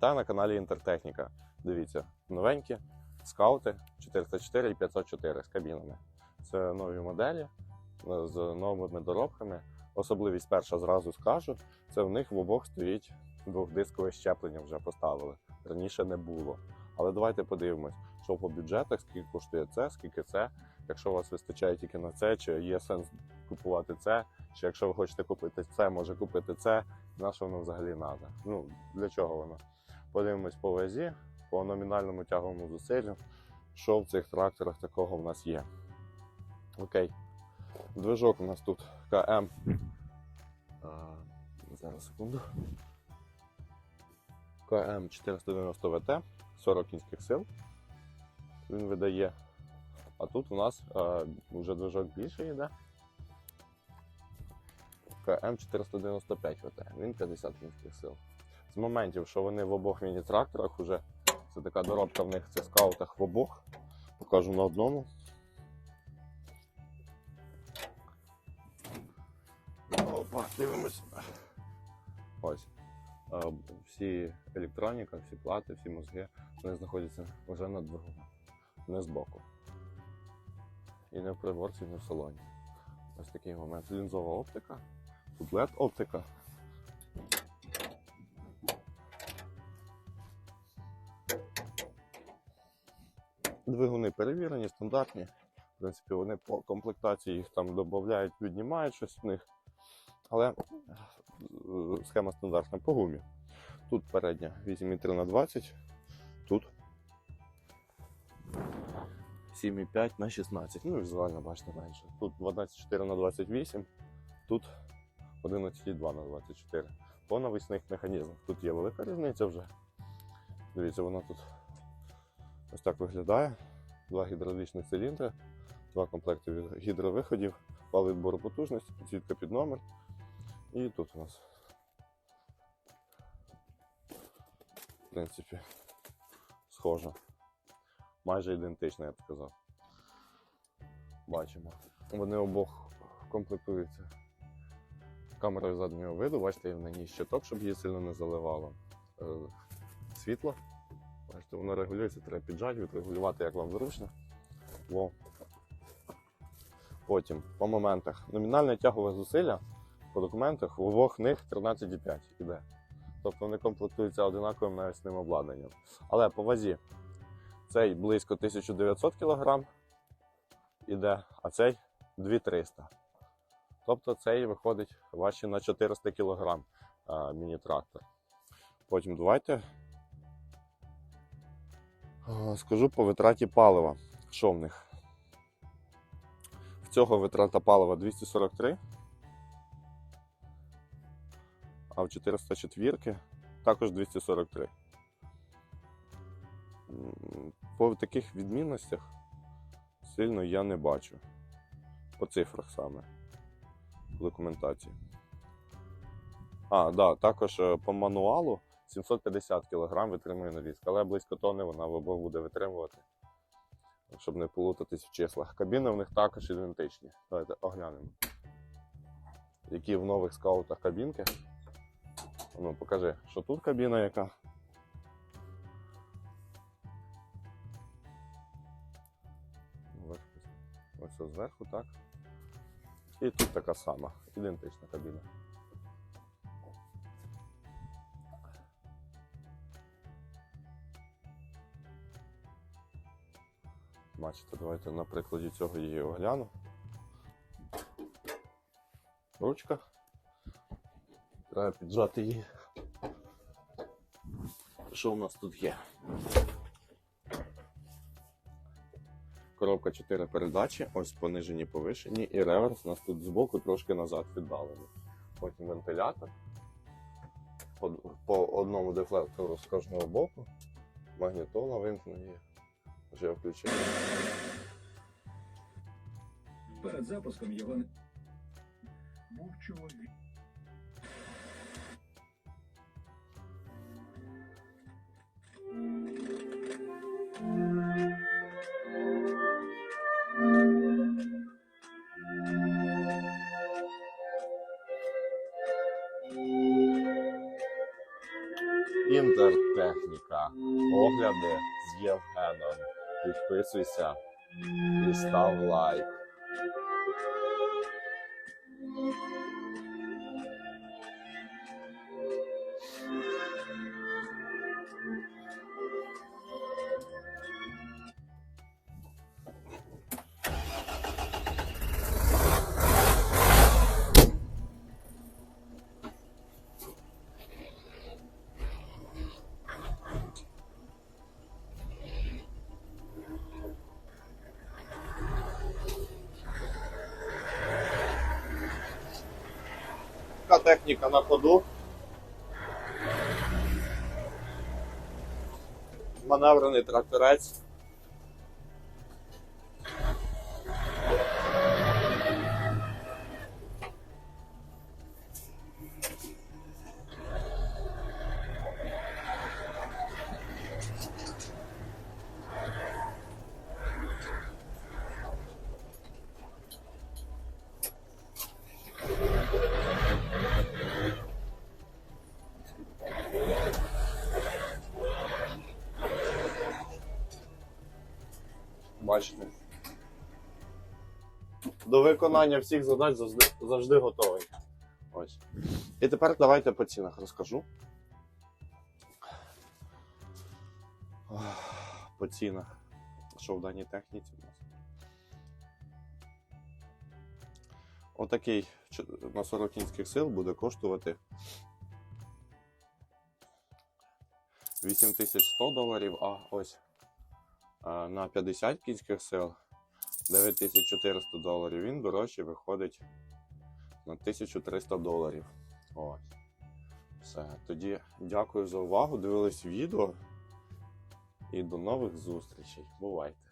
Вітаю на каналі Інтертехніка. Дивіться, новенькі скаути 404 і 504 з кабінами. Це нові моделі е, з новими доробками. Особливість перша зразу скажу: це в них в обох стоїть двохдискове щеплення вже поставили. Раніше не було. Але давайте подивимось, що по бюджетах, скільки коштує це, скільки це. Якщо у вас вистачає тільки на це, чи є сенс купувати це, чи якщо ви хочете купити це, може купити це. На що воно взагалі треба? Ну, для чого воно? Подивимось по вазі, по номінальному тяговому зусиллю, що в цих тракторах такого в нас є. Окей. Движок у нас тут КМ. А, зараз секунду. КМ 490 ВТ, 40 кінських сил. Він видає. А тут у нас а, вже движок більше йде. КМ 495 ВТ, він 50 кінських сил. З моментів, що вони в обох міні-тракторах уже це така доробка в них в скаутах в обох. Покажу на одному. Опа, дивимось. Ось. Е, Всі електроніка, всі плати, всі мозги, вони знаходяться вже на двигуні, не збоку. І не в приборці, не в салоні. Ось такий момент. Лінзова оптика, тут LED оптика. Двигуни перевірені, стандартні. В принципі, вони по комплектації їх там додають, віднімають щось в них. Але е, схема стандартна по гумі. Тут передня 8,3 на 20, тут 7,5 на 16. Ну, візуально бачите менше. Тут 12,4 на 28, тут 11,2 на 24. По навісних механізмах. Тут є велика різниця вже. Дивіться, вона тут ось так виглядає. Два гідравлічних циліндри, два комплекти гідровиходів, вал відбору потужності, підсвітка під номер. І тут у нас, в принципі, схожа. Майже ідентична, я б сказав. Бачимо. Вони обох комплектуються камерою заднього виду. Бачите, на ній щиток, щоб її сильно не заливало. Е, Світло. Бачите, воно регулюється, треба піджати, відрегулювати, як вам зручно. Во. Потім, по моментах, номінальне тягове зусилля по документах в обох них 13,5 іде. Тобто вони комплектуються одинаковим навісним обладнанням. Але по вазі цей близько 1900 кг іде, а цей 2300. Тобто цей виходить важче на 400 кг міні-трактор. Потім давайте скажу по витраті палива. Що в них? В цього витрата палива 243, а в 404 також 243. По таких відмінностях сильно я не бачу. По цифрах саме в документації. А, да, також е, по мануалу 750 кг витримує навіска, але близько тонни вона в обох буде витримувати, щоб не плутатись в числах. Кабіни в них також ідентичні. Давайте оглянемо. Які в нових скаутах кабінки. Ну, покажи, що тут кабіна яка. Ось зверху, так. І тут така сама, ідентична кабіна. Бачите, давайте на прикладі цього її огляну. Ручка. Треба піджати її. Що у нас тут є? Коробка 4 передачі, ось понижені, повишені, і реверс у нас тут збоку трошки назад віддалений. Потім вентилятор. По, одному дефлектору з кожного боку. Магнітола вимкнені. Вже включили. Перед запуском його не... був чоловік. Інтертехніка. техніка. Огляди з Євгеном. Підписуйся і став лайк. Техніка на ходу. Маневрений тракторець. Бачите. До виконання всіх задач завжди, завжди готовий. Ось. І тепер давайте по цінах розкажу. По цінах. Що в даній техніці у нас? Отакий на 40 кінських сил буде коштувати 8100 доларів, а ось на 50 кінських сил 9400 доларів. Він дорожче виходить на 1300 доларів. Ось. Все. Тоді дякую за увагу. Дивились відео. І до нових зустрічей. Бувайте!